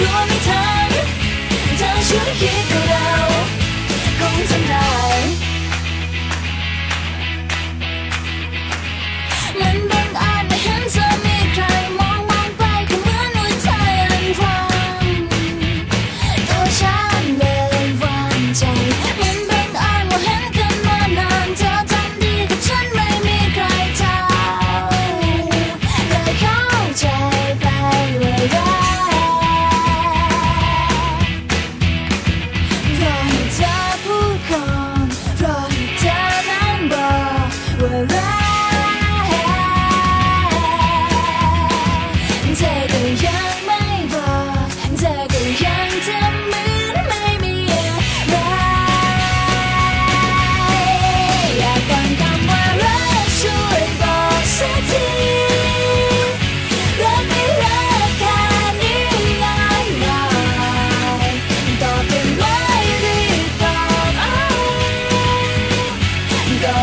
กลัวไม่ทันเธอช่วยคิดกับเราคงทำได้